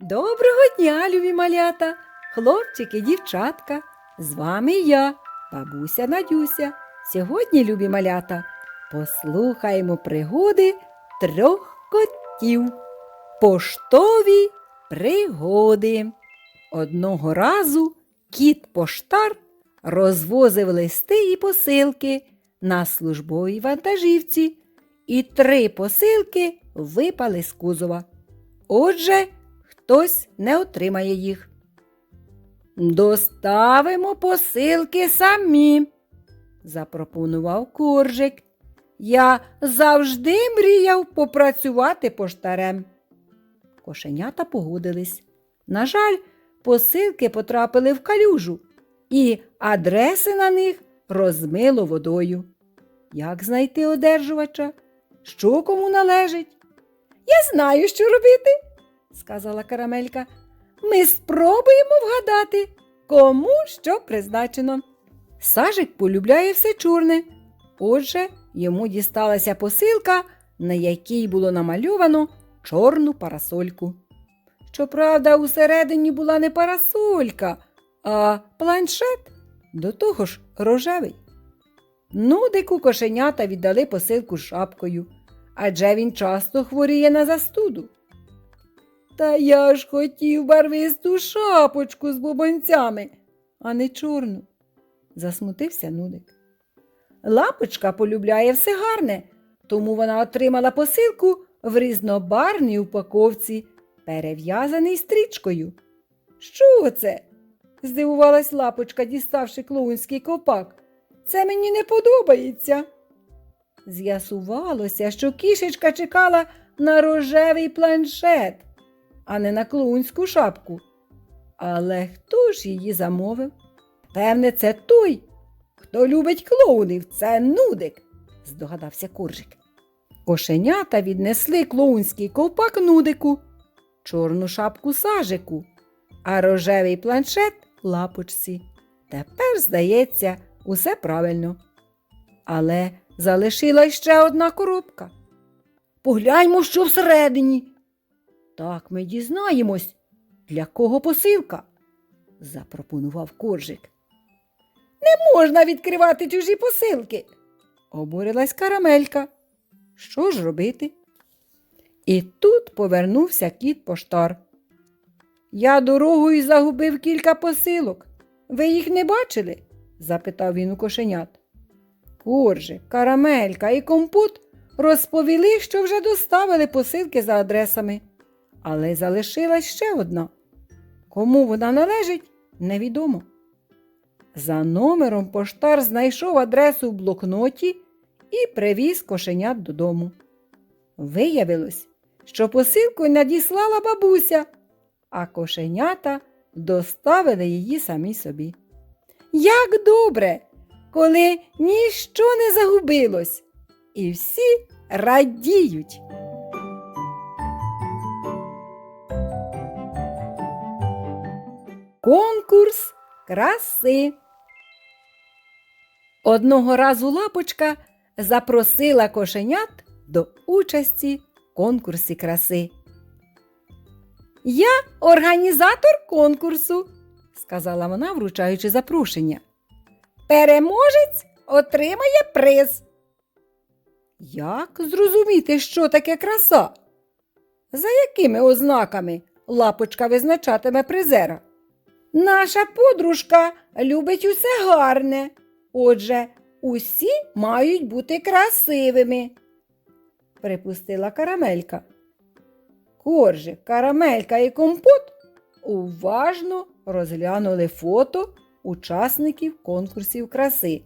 Доброго дня, любі малята, хлопчики, дівчатка. З вами я, бабуся Надюся. Сьогодні, любі малята, послухаємо пригоди трьох котів. Поштові пригоди. Одного разу кіт поштар розвозив листи і посилки на службовій вантажівці, і три посилки випали з кузова. Отже, хтось не отримає їх. Доставимо посилки самі, запропонував коржик. Я завжди мріяв попрацювати поштарем. Кошенята погодились. На жаль, посилки потрапили в калюжу, і адреси на них розмило водою. Як знайти одержувача? Що кому належить? Я знаю, що робити, сказала карамелька. Ми спробуємо вгадати, кому що призначено. Сажик полюбляє все чорне. Отже, йому дісталася посилка, на якій було намальовано чорну парасольку. Щоправда, усередині була не парасолька, а планшет, до того ж рожевий. Нудику кошенята віддали посилку з шапкою, адже він часто хворіє на застуду. Та я ж хотів барвисту шапочку з бубонцями, а не чорну, засмутився Нудик. Лапочка полюбляє все гарне, тому вона отримала посилку в різнобарвній упаковці, перев'язаний стрічкою. Що це? здивувалась лапочка, діставши клоунський копак. Це мені не подобається. З'ясувалося, що кішечка чекала на рожевий планшет, а не на клоунську шапку. Але хто ж її замовив? Певне, це той, хто любить клоунів, це нудик, здогадався Коржик. Кошенята віднесли клоунський ковпак нудику, чорну шапку сажику, а рожевий планшет лапочці. Тепер, здається, усе правильно. Але залишилась ще одна коробка. Погляньмо, що всередині. Так ми дізнаємось, для кого посилка, запропонував коржик. Не можна відкривати чужі посилки, обурилась карамелька. Що ж робити? І тут повернувся кіт поштар. Я дорогою загубив кілька посилок. Ви їх не бачили? запитав він у кошенят. Коржик, карамелька і компот розповіли, що вже доставили посилки за адресами, але залишилась ще одна. Кому вона належить, невідомо. За номером поштар знайшов адресу в блокноті і привіз кошенят додому. Виявилось, що посилку надіслала бабуся, а кошенята доставили її самі собі. Як добре, коли ніщо не загубилось, і всі радіють. Конкурс краси. Одного разу лапочка запросила кошенят до участі в конкурсі краси. Я організатор конкурсу, сказала вона, вручаючи запрошення. Переможець отримає приз. Як зрозуміти, що таке краса? За якими ознаками лапочка визначатиме призера? Наша подружка любить усе гарне. Отже, усі мають бути красивими, припустила карамелька. Коржик, карамелька і компот уважно розглянули фото учасників конкурсів краси,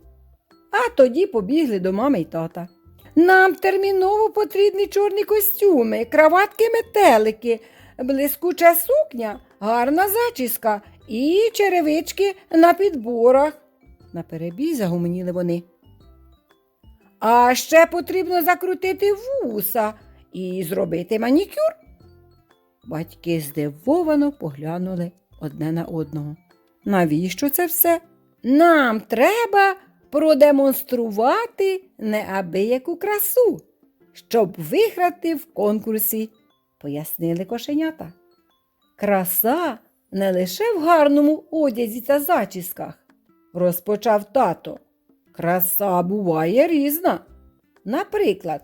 а тоді побігли до мами й тата. Нам терміново потрібні чорні костюми, краватки метелики, блискуча сукня, гарна зачіска і черевички на підборах. Наперебій загомоніли вони. А ще потрібно закрутити вуса і зробити манікюр. Батьки здивовано поглянули одне на одного. Навіщо це все? Нам треба продемонструвати неабияку красу, щоб виграти в конкурсі, пояснили кошенята. Краса не лише в гарному одязі та зачісках, розпочав тато. Краса буває різна. Наприклад,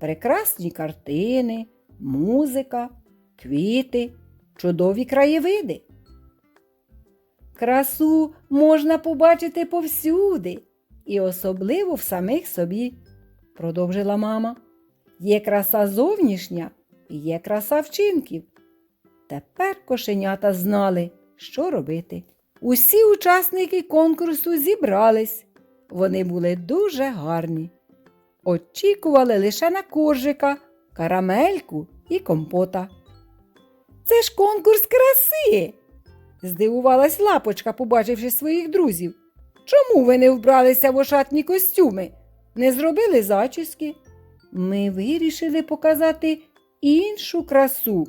прекрасні картини, музика, квіти, чудові краєвиди. Красу можна побачити повсюди, і особливо в самих собі, продовжила мама. Є краса зовнішня, і є краса вчинків. Тепер кошенята знали, що робити. Усі учасники конкурсу зібрались. Вони були дуже гарні. Очікували лише на коржика, карамельку і компота. Це ж конкурс краси. здивувалась лапочка, побачивши своїх друзів. Чому ви не вбралися в ошатні костюми? Не зробили зачіски? Ми вирішили показати іншу красу,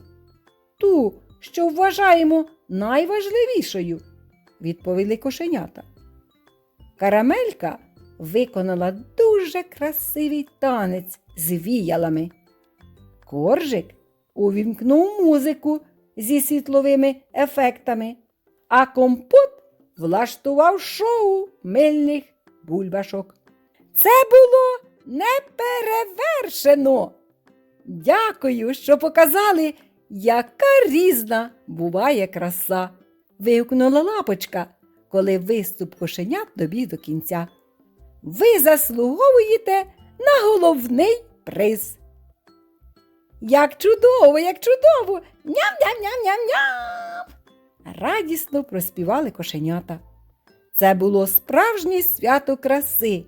ту, що вважаємо найважливішою, відповіли кошенята. Карамелька виконала дуже красивий танець з віялами. Коржик увімкнув музику зі світловими ефектами, а компот влаштував шоу мильних бульбашок. Це було неперевершено. Дякую, що показали, яка різна буває краса. вигукнула лапочка, коли виступ кошенят добіг до кінця. Ви заслуговуєте на головний приз. Як чудово, як чудово! Ням-ням-ням-ням-ням! Радісно проспівали кошенята. Це було справжнє свято краси.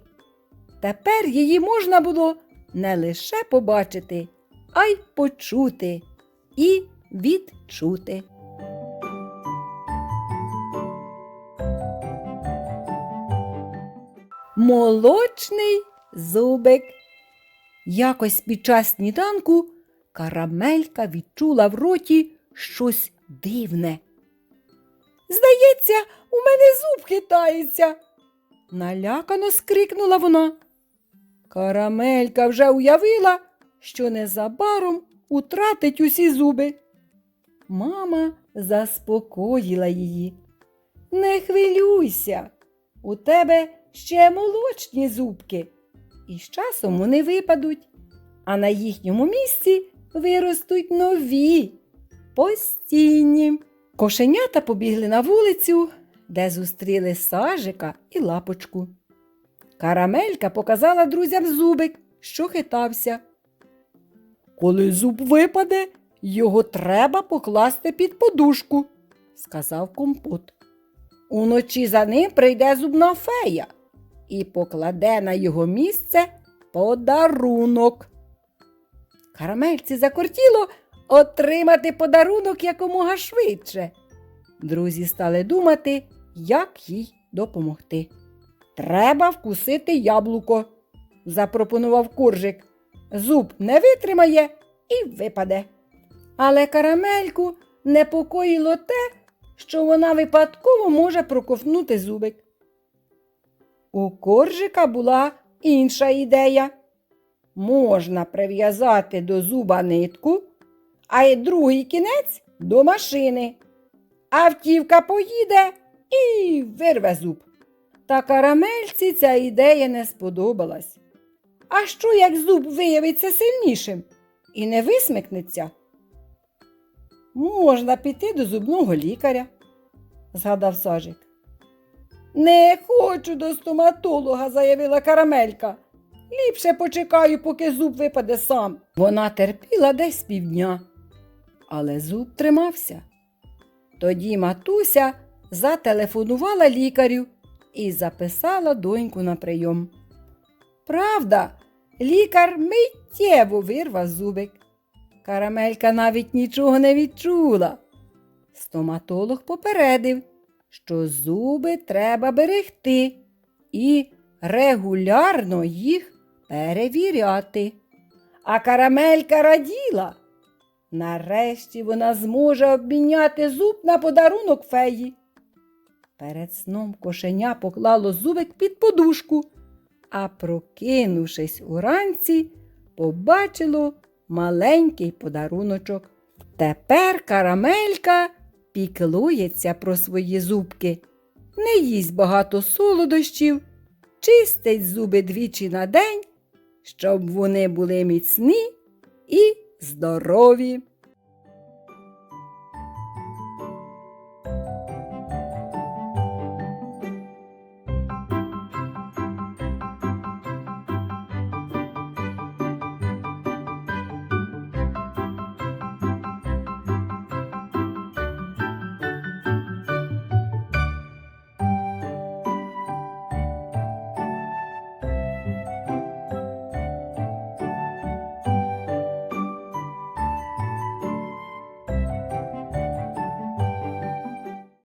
Тепер її можна було не лише побачити, а й почути і відчути. Молочний зубик. Якось під час сніданку карамелька відчула в роті щось дивне. Здається, у мене зуб хитається. Налякано скрикнула вона. Карамелька вже уявила, що незабаром утратить усі зуби. Мама заспокоїла її. Не хвилюйся, у тебе ще молочні зубки, і з часом вони випадуть, а на їхньому місці виростуть нові, постійні. Кошенята побігли на вулицю, де зустріли сажика і лапочку. Карамелька показала друзям зубик, що хитався. Коли зуб випаде, його треба покласти під подушку, сказав компот. Уночі за ним прийде зубна фея і покладе на його місце подарунок. Карамельці закортіло отримати подарунок якомога швидше. Друзі стали думати, як їй допомогти. Треба вкусити яблуко, запропонував куржик. Зуб не витримає і випаде. Але карамельку непокоїло те, що вона випадково може проковтнути зубик. У коржика була інша ідея. Можна прив'язати до зуба нитку, а й другий кінець до машини. Автівка поїде і вирве зуб. Та карамельці ця ідея не сподобалась. А що, як зуб виявиться сильнішим і не висмикнеться? Можна піти до зубного лікаря, згадав сажик. Не хочу до стоматолога, заявила карамелька. Ліпше почекаю, поки зуб випаде сам. Вона терпіла десь півдня, але зуб тримався. Тоді матуся зателефонувала лікарю і записала доньку на прийом. Правда, лікар миттєво вирвав зубик. Карамелька навіть нічого не відчула. Стоматолог попередив, що зуби треба берегти і регулярно їх перевіряти. А карамелька раділа. Нарешті вона зможе обміняти зуб на подарунок феї. Перед сном кошеня поклало зубик під подушку, а прокинувшись уранці, побачило маленький подаруночок. Тепер карамелька піклується про свої зубки, не їсть багато солодощів, чистить зуби двічі на день, щоб вони були міцні і здорові.